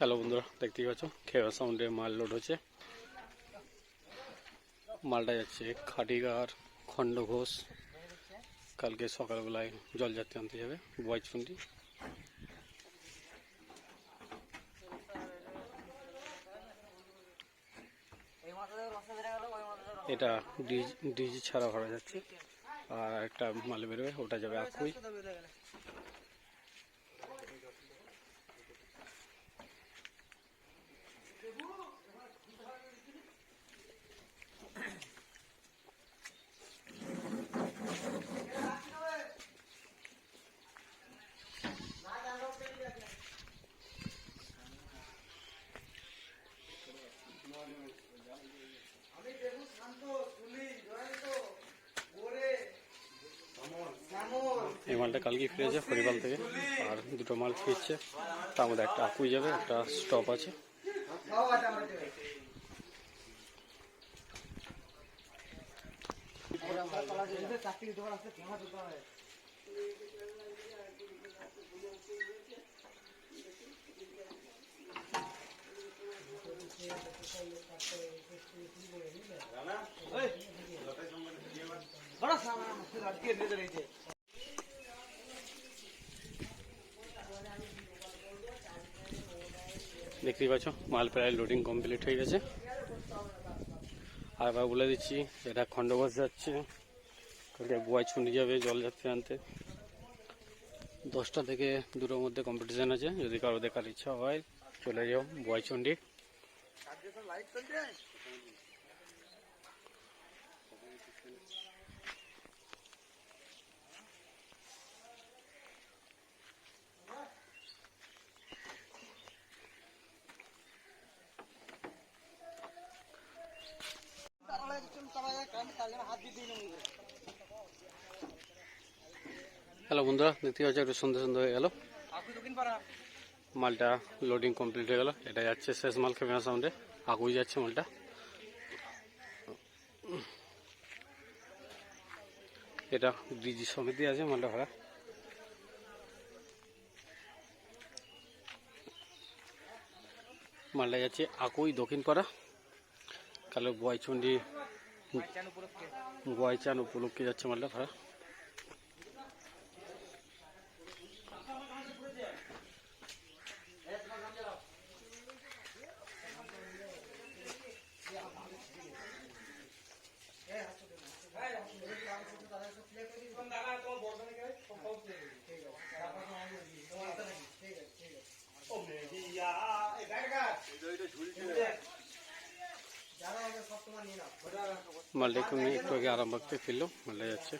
Hello বন্ধুরা, দেখতেই পাচ্ছ খেয়া সাউন্ডে মাল লোড হচ্ছে। মালটা যাচ্ছে খাটিগার, খণ্ড ঘোষ। কালকে সকালবেলায় জল যাত্রী আনতে যাবে বয়চুন্ডি এটা ডিজি ছাড়া ভরা যাচ্ছে, আর একটা মাল বেরোবে, ওটা যাবে আকুই। এই মালটা কালকে ফিরেছে হরিপাল থেকে। আর দুটো মাল ফিরছে। তার মধ্যে একটা আকুই যাবে, একটা স্টপ আছে। দেখতেই পাচ্ছ, মাল প্রায় লোডিং কমপ্লিট হয়ে গেছে। আর বলে দিচ্ছি, এটা খণ্ডঘোষ যাচ্ছে। কালকে বুয়াই ছুনি যাবে জল যাত্রী আনতে। দশটা থেকে দুটোর মধ্যে কম্পিটিশান আছে। যদি কারও দেখার ইচ্ছা হয়, চলে যাও বুয়াইচন্ডি হ্যালো বন্ধুরা, দেখতে পাচ্ছ একটু সন্ধ্যে সন্ধ্যে হয়ে গেল। মালটা লোডিং কমপ্লিট হয়ে গেল। এটা যাচ্ছে শেষ মাল খেমা সাউন্ডে আগুই যাচ্ছে মালটা। এটা ডিজি সমিতি আছে মালটা ভাড়া। মালটা যাচ্ছে আকুই দক্ষিণ পাড়া কালো বয়চন্ডি বয়চান উপলক্ষে যাচ্ছে মালটা ভাড়া মালটা একটু নিয়ে একটু আগে আরাম বাগতে ফিরলো মালটা যাচ্ছে